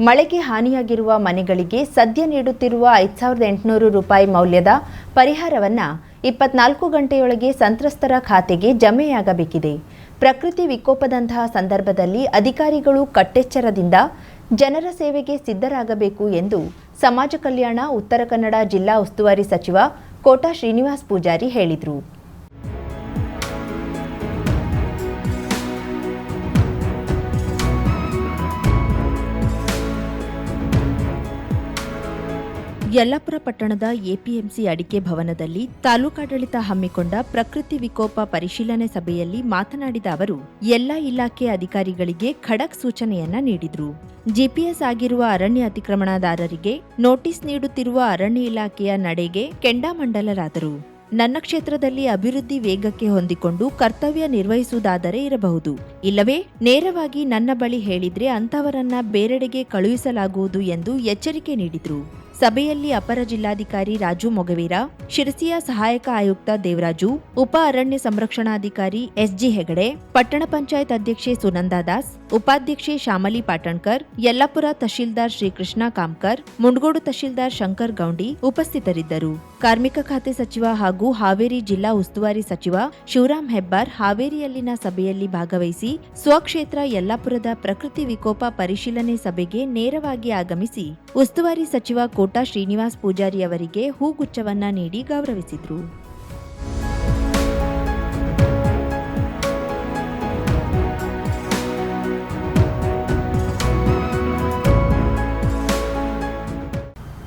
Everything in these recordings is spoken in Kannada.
ಮಳೆಗೆ ಹಾನಿಯಾಗಿರುವ ಮನೆಗಳಿಗೆ ಸದ್ಯ ನೀಡುತ್ತಿರುವ ಐದು ಸಾವಿರದ ಎಂಟುನೂರು ರೂಪಾಯಿ ಮೌಲ್ಯದ ಪರಿಹಾರವನ್ನು ಇಪ್ಪತ್ನಾಲ್ಕು ಗಂಟೆಯೊಳಗೆ ಸಂತ್ರಸ್ತರ ಖಾತೆಗೆ ಜಮೆಯಾಗಬೇಕಿದೆ. ಪ್ರಕೃತಿ ವಿಕೋಪದಂತಹ ಸಂದರ್ಭದಲ್ಲಿ ಅಧಿಕಾರಿಗಳು ಕಟ್ಟೆಚ್ಚರದಿಂದ ಜನರ ಸೇವೆಗೆ ಸಿದ್ಧರಾಗಬೇಕು ಎಂದು ಸಮಾಜ ಕಲ್ಯಾಣ, ಉತ್ತರ ಕನ್ನಡ ಜಿಲ್ಲಾ ಉಸ್ತುವಾರಿ ಸಚಿವ ಕೋಟಾ ಶ್ರೀನಿವಾಸ್ ಪೂಜಾರಿ ಹೇಳಿದರು. ಯಲ್ಲಾಪುರ ಪಟ್ಟಣದ ಎಪಿಎಂಸಿ ಅಡಿಕೆ ಭವನದಲ್ಲಿ ತಾಲೂಕಾಡಳಿತ ಹಮ್ಮಿಕೊಂಡ ಪ್ರಕೃತಿ ವಿಕೋಪ ಪರಿಶೀಲನೆ ಸಭೆಯಲ್ಲಿ ಮಾತನಾಡಿದ ಅವರು, ಎಲ್ಲ ಇಲಾಖೆ ಅಧಿಕಾರಿಗಳಿಗೆ ಖಡಕ್ ಸೂಚನೆಯನ್ನ ನೀಡಿದ್ರು. ಜಿಪಿಎಸ್ ಆಗಿರುವ ಅರಣ್ಯ ಅತಿಕ್ರಮಣದಾರರಿಗೆ ನೋಟಿಸ್ ನೀಡುತ್ತಿರುವ ಅರಣ್ಯ ಇಲಾಖೆಯ ನಡೆಗೆ ಕೆಂಡಾಮಂಡಲರಾದರು. ನನ್ನ ಕ್ಷೇತ್ರದಲ್ಲಿ ಅಭಿವೃದ್ಧಿ ವೇಗಕ್ಕೆ ಹೊಂದಿಕೊಂಡು ಕರ್ತವ್ಯ ನಿರ್ವಹಿಸುವುದಾದರೆ ಇರಬಹುದು. ಇಲ್ಲವೇ, ನೇರವಾಗಿ ನನ್ನ ಬಳಿ ಹೇಳಿದ್ರೆ ಅಂತವರನ್ನ ಬೇರೆಡೆಗೆ ಕಳುಹಿಸಲಾಗುವುದು ಎಂದು ಎಚ್ಚರಿಕೆ ನೀಡಿದ್ರು. ಸಭೆಯಲ್ಲಿ ಅಪರ ಜಿಲ್ಲಾಧಿಕಾರಿ ರಾಜು ಮೊಗವೀರ, ಶಿರಸಿಯ ಸಹಾಯಕ ಆಯುಕ್ತ ದೇವರಾಜು, ಉಪ ಅರಣ್ಯ ಸಂರಕ್ಷಣಾಧಿಕಾರಿ ಎಸ್ಜಿ ಹೆಗಡೆ, ಪಟ್ಟಣ ಪಂಚಾಯತ್ ಅಧ್ಯಕ್ಷೆ ಸುನಂದಾ ದಾಸ್, ಉಪಾಧ್ಯಕ್ಷೆ ಶ್ಯಾಮಲಿ ಪಾಟಣ್ಕರ್, ಯಲ್ಲಾಪುರ ತಹಶೀಲ್ದಾರ್ ಶ್ರೀಕೃಷ್ಣ ಕಾಮ್ಕರ್ ಮುಂಡಗೋಡು ತಹಶೀಲ್ದಾರ್ ಶಂಕರ್ ಗೌಂಡಿ ಉಪಸ್ಥಿತರಿದ್ದರು. ಕಾರ್ಮಿಕ ಖಾತೆ ಸಚಿವ ಹಾಗೂ ಹಾವೇರಿ ಜಿಲ್ಲಾ ಉಸ್ತುವಾರಿ ಸಚಿವ ಶಿವರಾಮ್ ಹೆಬ್ಬಾರ್ ಹಾವೇರಿಯಲ್ಲಿನ ಸಭೆಯಲ್ಲಿ ಭಾಗವಹಿಸಿ ಸ್ವಕ್ಷೇತ್ರ ಯಲ್ಲಾಪುರದ ಪ್ರಕೃತಿ ವಿಕೋಪ ಪರಿಶೀಲನೆ ಸಭೆಗೆ ನೇರವಾಗಿ ಆಗಮಿಸಿ ಉಸ್ತುವಾರಿ ಸಚಿವ ಕೋಟಾ ಶ್ರೀನಿವಾಸ್ ಪೂಜಾರಿ ಅವರಿಗೆ ಹೂಗುಚ್ಛವನ್ನ ನೀಡಿ ಗೌರವಿಸಿದ್ರು.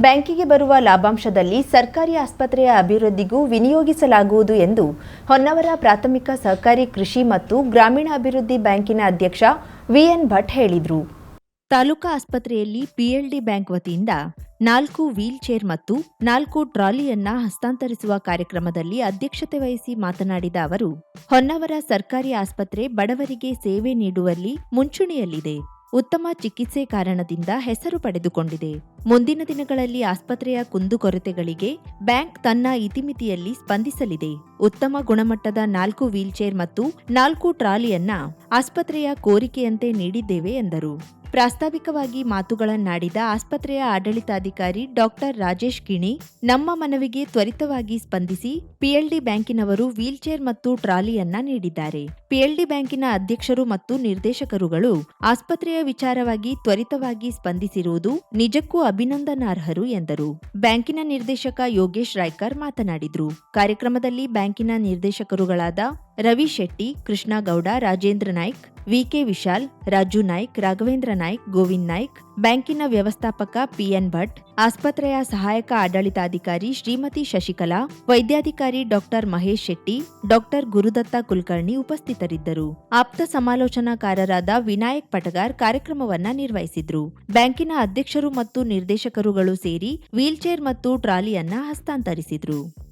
ಬ್ಯಾಂಕಿಗೆ ಬರುವ ಲಾಭಾಂಶದಲ್ಲಿ ಸರ್ಕಾರಿ ಆಸ್ಪತ್ರೆಯ ಅಭಿವೃದ್ಧಿಗೂ ವಿನಿಯೋಗಿಸಲಾಗುವುದು ಎಂದು ಹೊನ್ನವರ ಪ್ರಾಥಮಿಕ ಸಹಕಾರಿ ಕೃಷಿ ಮತ್ತು ಗ್ರಾಮೀಣ ಅಭಿವೃದ್ಧಿ ಬ್ಯಾಂಕಿನ ಅಧ್ಯಕ್ಷ ವಿಎನ್ ಭಟ್ ಹೇಳಿದರು. ತಾಲೂಕಾ ಆಸ್ಪತ್ರೆಯಲ್ಲಿ ಪಿಎಲ್ಡಿ ಬ್ಯಾಂಕ್ ವತಿಯಿಂದ ನಾಲ್ಕು ವೀಲ್ ಚೇರ್ ಮತ್ತು ನಾಲ್ಕು ಟ್ರಾಲಿಯನ್ನ ಹಸ್ತಾಂತರಿಸುವ ಕಾರ್ಯಕ್ರಮದಲ್ಲಿ ಅಧ್ಯಕ್ಷತೆ ವಹಿಸಿ ಮಾತನಾಡಿದ ಅವರು, ಹೊನ್ನವರ ಸರ್ಕಾರಿ ಆಸ್ಪತ್ರೆ ಬಡವರಿಗೆ ಸೇವೆ ನೀಡುವಲ್ಲಿ ಮುಂಚೂಣಿಯಲ್ಲಿದೆ. ಉತ್ತಮ ಚಿಕಿತ್ಸೆ ಕಾರಣದಿಂದ ಹೆಸರು ಪಡೆದುಕೊಂಡಿದೆ. ಮುಂದಿನ ದಿನಗಳಲ್ಲಿ ಆಸ್ಪತ್ರೆಯ ಕುಂದುಕೊರತೆಗಳಿಗೆ ಬ್ಯಾಂಕ್ ತನ್ನ ಇತಿಮಿತಿಯಲ್ಲಿ ಸ್ಪಂದಿಸಲಿದೆ. ಉತ್ತಮ ಗುಣಮಟ್ಟದ ನಾಲ್ಕು ವೀಲ್ಚೇರ್ ಮತ್ತು ನಾಲ್ಕು ಟ್ರಾಲಿಯನ್ನ ಆಸ್ಪತ್ರೆಯ ಕೋರಿಕೆಯಂತೆ ನೀಡಿದ್ದೇವೆ ಎಂದರು. ಪ್ರಾಸ್ತಾವಿಕವಾಗಿ ಮಾತುಗಳನ್ನಾಡಿದ ಆಸ್ಪತ್ರೆಯ ಆಡಳಿತಾಧಿಕಾರಿ ಡಾಕ್ಟರ್ ರಾಜೇಶ್ ಕಿಣಿ, ನಮ್ಮ ಮನವಿಗೆ ತ್ವರಿತವಾಗಿ ಸ್ಪಂದಿಸಿ ಪಿಎಲ್ಡಿ ಬ್ಯಾಂಕಿನವರು ವೀಲ್ಚೇರ್ ಮತ್ತು ಟ್ರಾಲಿಯನ್ನ ನೀಡಿದ್ದಾರೆ. ಪಿಎಲ್ಡಿ ಬ್ಯಾಂಕಿನ ಅಧ್ಯಕ್ಷರು ಮತ್ತು ನಿರ್ದೇಶಕರುಗಳು ಆಸ್ಪತ್ರೆಯ ವಿಚಾರವಾಗಿ ತ್ವರಿತವಾಗಿ ಸ್ಪಂದಿಸಿರುವುದು ನಿಜಕ್ಕೂ ಅಭಿನಂದನಾರ್ಹರು ಎಂದರು. ಬ್ಯಾಂಕಿನ ನಿರ್ದೇಶಕ ಯೋಗೇಶ್ ರಾಯ್ಕರ್ ಮಾತನಾಡಿದರು. ಕಾರ್ಯಕ್ರಮದಲ್ಲಿ ಬ್ಯಾಂಕಿನ ನಿರ್ದೇಶಕರುಗಳಾದ ರವಿ ಶೆಟ್ಟಿ, ಕೃಷ್ಣ ಗೌಡ, ರಾಜೇಂದ್ರ ನಾಯ್ಕ್, ವಿಕೆ ವಿಶಾಲ್, ರಾಜು ನಾಯ್ಕ್, ರಾಘವೇಂದ್ರ ನಾಯ್ಕ್, ಗೋವಿಂದ್ ನಾಯ್ಕ್, ಬ್ಯಾಂಕಿನ ವ್ಯವಸ್ಥಾಪಕ ಪಿಎನ್ ಭಟ್, ಆಸ್ಪತ್ರೆಯ ಸಹಾಯಕ ಆಡಳಿತಾಧಿಕಾರಿ ಶ್ರೀಮತಿ ಶಶಿಕಲಾ, ವೈದ್ಯಾಧಿಕಾರಿ ಡಾಕ್ಟರ್ ಮಹೇಶ್ ಶೆಟ್ಟಿ, ಡಾಕ್ಟರ್ ಗುರುದತ್ತ ಕುಲಕರ್ಣಿ ಉಪಸ್ಥಿತರಿದ್ದರು. ಆಪ್ತ ಸಮಾಲೋಚನಾಕಾರರಾದ ವಿನಾಯಕ್ ಪಟಗಾರ್ ಕಾರ್ಯಕ್ರಮವನ್ನ ನಿರ್ವಹಿಸಿದ್ರು. ಬ್ಯಾಂಕಿನ ಅಧ್ಯಕ್ಷರು ಮತ್ತು ನಿರ್ದೇಶಕರುಗಳು ಸೇರಿ ವೀಲ್ಚೇರ್ ಮತ್ತು ಟ್ರಾಲಿಯನ್ನ ಹಸ್ತಾಂತರಿಸಿದ್ರು.